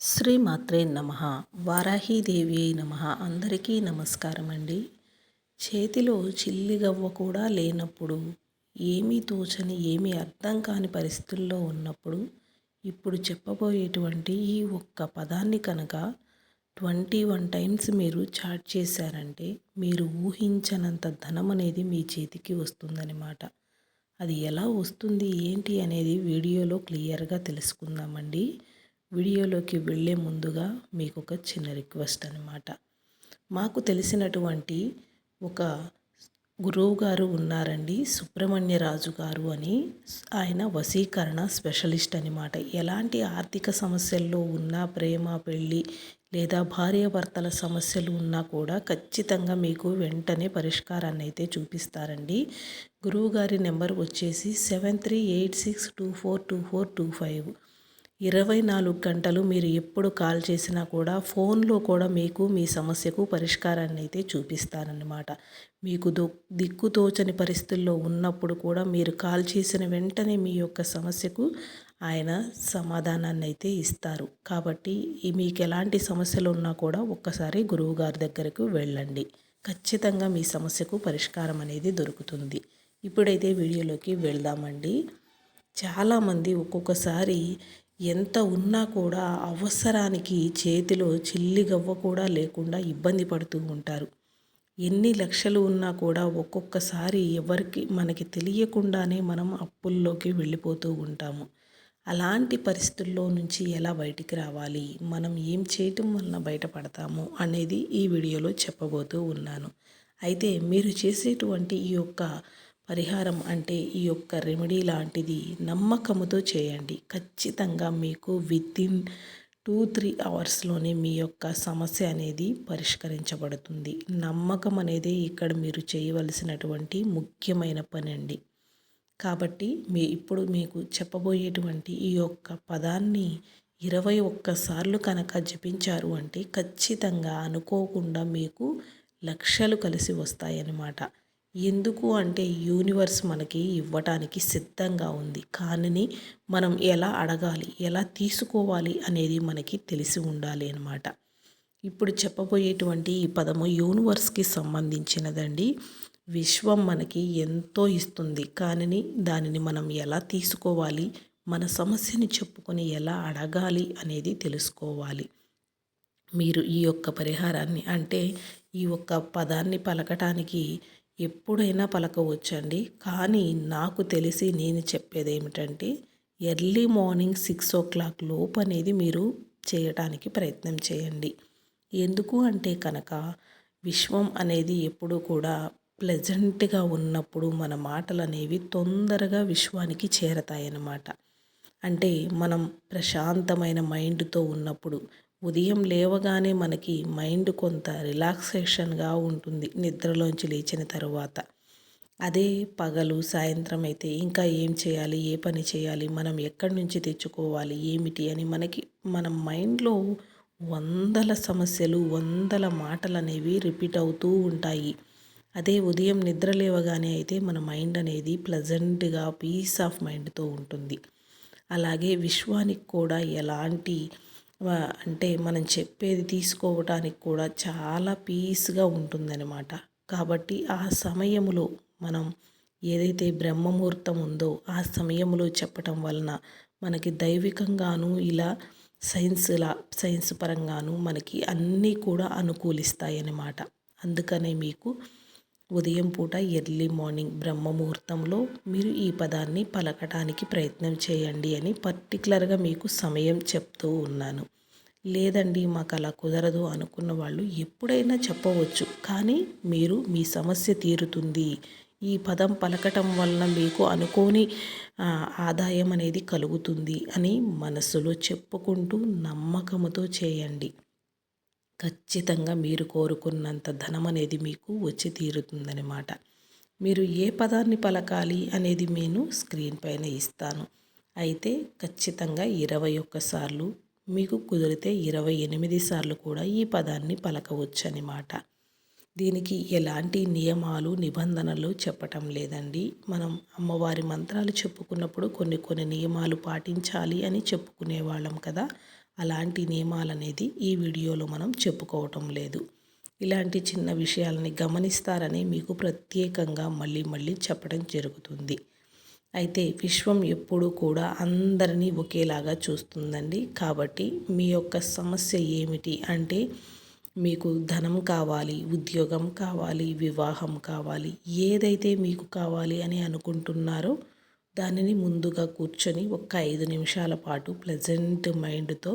శ్రీమాత్రే నమ. వారాహీదేవి నమ. అందరికీ నమస్కారం అండి చేతిలో చిల్లిగవ్వ కూడా లేనప్పుడు ఏమీ తోచని ఏమీ అర్థం కాని పరిస్థితుల్లో ఉన్నప్పుడు ఇప్పుడు చెప్పబోయేటువంటి ఈ ఒక్క పదాన్ని కనుక ట్వంటీ వన్ టైమ్స్ మీరు చాట్ చేశారంటే మీరు ఊహించనంత ధనం అనేది మీ చేతికి వస్తుందన్నమాట. అది ఎలా వస్తుంది ఏంటి అనేది వీడియోలో క్లియర్గా తెలుసుకుందామండి. వీడియోలోకి వెళ్ళే ముందుగా మీకు ఒక చిన్న రిక్వెస్ట్ అనమాట మాకు తెలిసినటువంటి ఒక గురువు గారు ఉన్నారండి సుబ్రహ్మణ్యరాజు గారు అని. ఆయన వశీకరణ స్పెషలిస్ట్ అనమాట ఎలాంటి ఆర్థిక సమస్యల్లో ఉన్నా ప్రేమ పెళ్ళి లేదా భార్యాభర్తల సమస్యలు ఉన్నా కూడా ఖచ్చితంగా మీకు వెంటనే పరిష్కారాన్ని అయితే చూపిస్తారండి. గురువుగారి నెంబర్ వచ్చేసి seven three eight six two four two four two five. ఇరవై నాలుగు గంటలు మీరు ఎప్పుడు కాల్ చేసినా కూడా ఫోన్లో కూడా మీకు మీ సమస్యకు పరిష్కారాన్ని అయితే చూపిస్తారన్నమాట. మీకు దొ దిక్కుతోచని పరిస్థితుల్లో ఉన్నప్పుడు కూడా మీరు కాల్ చేసిన వెంటనే మీ యొక్క సమస్యకు ఆయన సమాధానాన్ని అయితే ఇస్తారు. కాబట్టి మీకు ఎలాంటి సమస్యలు ఉన్నా కూడా ఒక్కసారి గురువు గారి దగ్గరకు వెళ్ళండి. ఖచ్చితంగా మీ సమస్యకు పరిష్కారం అనేది దొరుకుతుంది. ఇప్పుడైతే వీడియోలోకి వెళ్దామండి. చాలామంది ఒక్కొక్కసారి ఎంత ఉన్నా కూడా అవసరానికి చేతిలో చిల్లిగవ్వ కూడా లేకుండా ఇబ్బంది పడుతూ ఉంటారు. ఎన్ని లక్షలు ఉన్నా కూడా ఒక్కొక్కసారి ఎవరికి మనకి తెలియకుండానే మనం అప్పుల్లోకి వెళ్ళిపోతూ ఉంటాము. అలాంటి పరిస్థితుల్లో నుంచి ఎలా బయటికి రావాలి? మనం ఏం చేయటం వలన బయటపడతాము అనేది ఈ వీడియోలో చెప్పబోతూ ఉన్నాను. అయితే మీరు చేసేటువంటి ఈ యొక్క పరిహారం అంటే ఈ యొక్క రెమెడీ లాంటిది నమ్మకముతో చేయండి. ఖచ్చితంగా మీకు వితిన్ టూ త్రీ అవర్స్లోనే మీ యొక్క సమస్య అనేది పరిష్కరించబడుతుంది. నమ్మకం అనేది ఇక్కడ మీరు చేయవలసినటువంటి ముఖ్యమైన పని అండి కాబట్టి మీ ఇప్పుడు మీకు చెప్పబోయేటువంటి ఈ యొక్క పదాన్ని ఇరవై ఒక్కసార్లు కనుక జపించారు అంటే ఖచ్చితంగా అనుకోకుండా మీకు లక్షలు కలిసి వస్తాయన్నమాట. ఎందుకు అంటే యూనివర్స్ మనకి ఇవ్వటానికి సిద్ధంగా ఉంది. కానీ మనం ఎలా అడగాలి ఎలా తీసుకోవాలి అనేది మనకి తెలిసి ఉండాలి అనమాట ఇప్పుడు చెప్పబోయేటువంటి ఈ పదము యూనివర్స్కి సంబంధించినదండి. విశ్వం మనకి ఎంతో ఇస్తుంది. కానీ దానిని మనం ఎలా తీసుకోవాలి మన సమస్యని చెప్పుకొని ఎలా అడగాలి అనేది తెలుసుకోవాలి. మీరు ఈ యొక్క పరిహారాన్ని అంటే ఈ ఒక్క పదాన్ని పలకటానికి ఎప్పుడైనా పలకవచ్చండి. కానీ నాకు తెలిసి నేను చెప్పేది ఏమిటంటే early morning six o'clock లోపు అనేది మీరు చేయటానికి ప్రయత్నం చేయండి. ఎందుకు అంటే కనుక విశ్వం అనేది ఎప్పుడూ కూడా ప్లెజెంట్గా ఉన్నప్పుడు మన మాటలు అనేవి తొందరగా విశ్వానికి చేరతాయన్నమాట. అంటే మనం ప్రశాంతమైన మైండ్తో ఉన్నప్పుడు ఉదయం లేవగానే మనకి మైండ్ కొంత రిలాక్సేషన్గా ఉంటుంది నిద్రలోంచి లేచిన తర్వాత. అదే పగలు సాయంత్రం అయితే ఇంకా ఏం చేయాలి ఏ పని చేయాలి మనం ఎక్కడి నుంచి తెచ్చుకోవాలి ఏమిటి అని మనకి మన మైండ్లో వందల సమస్యలు వందల మాటలు అనేవి రిపీట్ అవుతూ ఉంటాయి. అదే ఉదయం నిద్ర లేవగానే అయితే మన మైండ్ అనేది ప్లజెంట్గా పీస్ ఆఫ్ మైండ్తో ఉంటుంది. అలాగే విశ్వానికి కూడా ఎలాంటి అంటే మనం చెప్పేది తీసుకోవటానికి కూడా చాలా పీస్గా ఉంటుందన్నమాట. కాబట్టి ఆ సమయంలో మనం ఏదైతే బ్రహ్మముహూర్తం ఉందో ఆ సమయంలో చెప్పటం వలన మనకి దైవికంగాను ఇలా సైన్స్లా సైన్స్ పరంగాను మనకి అన్నీ కూడా అనుకూలిస్తాయి అన్నమాట అందుకనే మీకు ఉదయం పూట ఎర్లీ మార్నింగ్ బ్రహ్మ ముహూర్తంలో మీరు ఈ పదాన్ని పలకటానికి ప్రయత్నం చేయండి అని పర్టికులర్గా మీకు సమయం చెప్తూ ఉన్నాను. లేదండి మాకు అలా కుదరదు అనుకున్న వాళ్ళు ఎప్పుడైనా చెప్పవచ్చు కానీ మీరు మీ సమస్య తీరుతుంది. ఈ పదం పలకటం వలన మీకు అనుకోని ఆదాయం అనేది కలుగుతుంది అని మనసులో చెప్పుకుంటూ నమ్మకముతో చేయండి. ఖచ్చితంగా మీరు కోరుకున్నంత ధనం అనేది మీకు వచ్చి తీరుతుందనమాట మీరు ఏ పదాన్ని పలకాలి అనేది నేను స్క్రీన్ పైన ఇస్తాను. అయితే ఖచ్చితంగా ఇరవై ఒక్కసార్లు మీకు కుదిరితే ఇరవై ఎనిమిది సార్లు కూడా ఈ పదాన్ని పలకవచ్చు అనమాట దీనికి ఎలాంటి నియమాలు నిబంధనలు చెప్పటం లేదండి. మనం అమ్మవారి మంత్రాలు చెప్పుకున్నప్పుడు కొన్ని కొన్ని నియమాలు పాటించాలి అని చెప్పుకునే వాళ్ళం కదా. అలాంటి నియమాలు అనేది ఈ వీడియోలో మనం చెప్పుకోవటం లేదు. ఇలాంటి చిన్న విషయాలని గమనిస్తారని మీకు ప్రత్యేకంగా మళ్ళీ మళ్ళీ చెప్పడం జరుగుతుంది. అయితే విశ్వం ఎప్పుడూ కూడా అందరినీ ఒకేలాగా చూస్తుందండి. కాబట్టి మీ యొక్క సమస్య ఏమిటి అంటే మీకు ధనం కావాలి ఉద్యోగం కావాలి వివాహం కావాలి ఏదైతే మీకు కావాలి అని అనుకుంటున్నారో దానిని ముందుగా కూర్చొని ఒక ఐదు నిమిషాల పాటు ప్లెజెంట్ మైండ్తో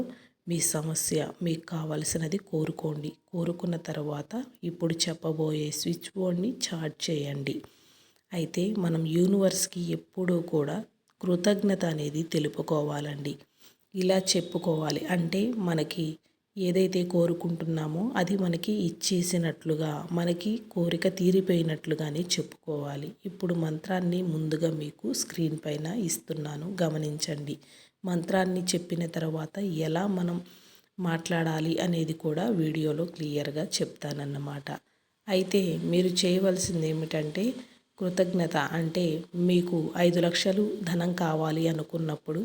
మీ సమస్య మీకు కావలసినది కోరుకోండి. కోరుకున్న తర్వాత ఇప్పుడు చెప్పబోయే స్విచ్ బోర్డ్ని చార్జ్ చేయండి. అయితే మనం యూనివర్స్కి ఎప్పుడూ కూడా కృతజ్ఞత అనేది తెలుపుకోవాలండి. ఇలా చెప్పుకోవాలి అంటే మనకి ఏదైతే కోరుకుంటున్నామో అది మనకి ఇచ్చేసినట్లుగా మనకి కోరిక తీరిపోయినట్లుగానే చెప్పుకోవాలి. ఇప్పుడు మంత్రాన్ని ముందుగా మీకు స్క్రీన్ పైన ఇస్తున్నాను. గమనించండి. మంత్రాన్ని చెప్పిన తర్వాత ఎలా మనం మాట్లాడాలి అనేది కూడా వీడియోలో క్లియర్గా చెప్తానన్నమాట. అయితే మీరు చేయవలసింది ఏమిటంటే కృతజ్ఞత అంటే మీకు ఐదు లక్షలు ధనం కావాలి అనుకున్నప్పుడు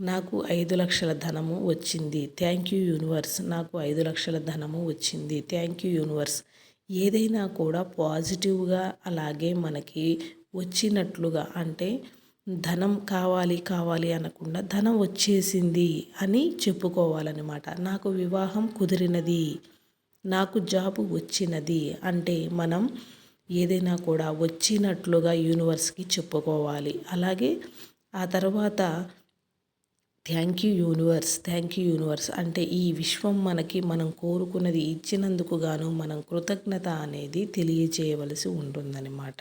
నాకు ఐదు లక్షల ధనము వచ్చింది. Thank you universe. నాకు ఐదు లక్షల ధనము వచ్చింది. Thank you universe. ఏదైనా కూడా పాజిటివ్గా అలాగే మనకి వచ్చినట్లుగా అంటే ధనం కావాలి కావాలి అనకుండా ధనం వచ్చేసింది అని చెప్పుకోవాలన్నమాట. నాకు వివాహం కుదిరినది. నాకు జాబ్ వచ్చినది అంటే మనం ఏదైనా కూడా వచ్చినట్లుగా యూనివర్స్కి చెప్పుకోవాలి. అలాగే ఆ తర్వాత thank you universe thank you universe. అంటే ఈ విశ్వం మనకి మనం కోరుకున్నది ఇచ్చినందుకు గాను మనం కృతజ్ఞత అనేది తెలియజేయవలసి ఉంటుందన్నమాట.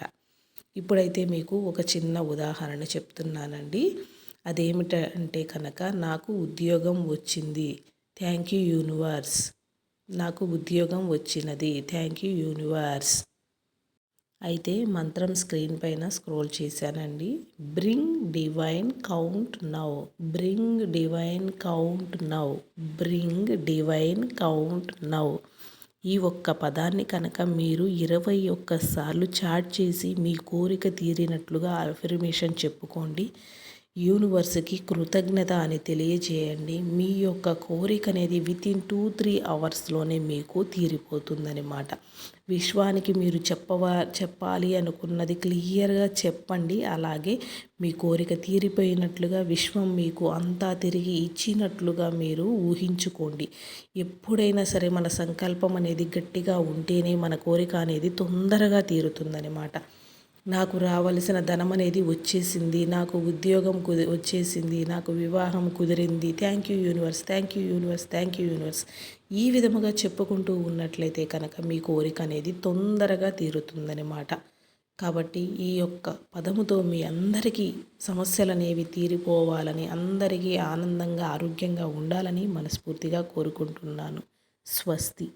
ఇప్పుడైతే మీకు ఒక చిన్న ఉదాహరణ చెప్తున్నానండి. అదేమిటంటే కనుక నాకు ఉద్యోగం వచ్చింది. Thank you universe. నాకు ఉద్యోగం వచ్చినది. Thank you universe. అయితే మంత్రం స్క్రీన్ పైన స్క్రోల్ చేశానండి. Bring divine count now. Bring divine count now. Bring divine count now. ఈ ఒక్క పదాన్ని కనుక మీరు ఇరవై ఒక్కసార్లు చాట్ చేసి మీ కోరిక తీరినట్లుగా అఫర్మేషన్ చెప్పుకోండి. యూనివర్స్కి కృతజ్ఞత అని తెలియజేయండి. మీ యొక్క కోరిక అనేది విత్ ఇన్ టూ త్రీ అవర్స్లోనే మీకు తీరిపోతుందన్నమాట. విశ్వానికి మీరు చెప్పవా చెప్పాలి అనుకున్నది క్లియర్గా చెప్పండి. అలాగే మీ కోరిక తీరిపోయినట్లుగా విశ్వం మీకు అంతా తిరిగి ఇచ్చినట్లుగా మీరు ఊహించుకోండి. ఎప్పుడైనా సరే మన సంకల్పం అనేది గట్టిగా ఉంటేనే మన కోరిక అనేది తొందరగా తీరుతుందనమాట నాకు రావలసిన ధనం అనేది వచ్చేసింది నాకు ఉద్యోగం కుది వచ్చేసింది నాకు వివాహం కుదిరింది. Thank you universe thank you universe thank you universe ఈ విధముగా చెప్పుకుంటూ ఉన్నట్లయితే కనుక మీ కోరిక అనేది తొందరగా తీరుతుందన్నమాట. కాబట్టి ఈ యొక్క పదముతో మీ అందరికీ సమస్యలు అనేవి తీరిపోవాలని అందరికీ ఆనందంగా ఆరోగ్యంగా ఉండాలని మనస్ఫూర్తిగా కోరుకుంటున్నాను. స్వస్తి.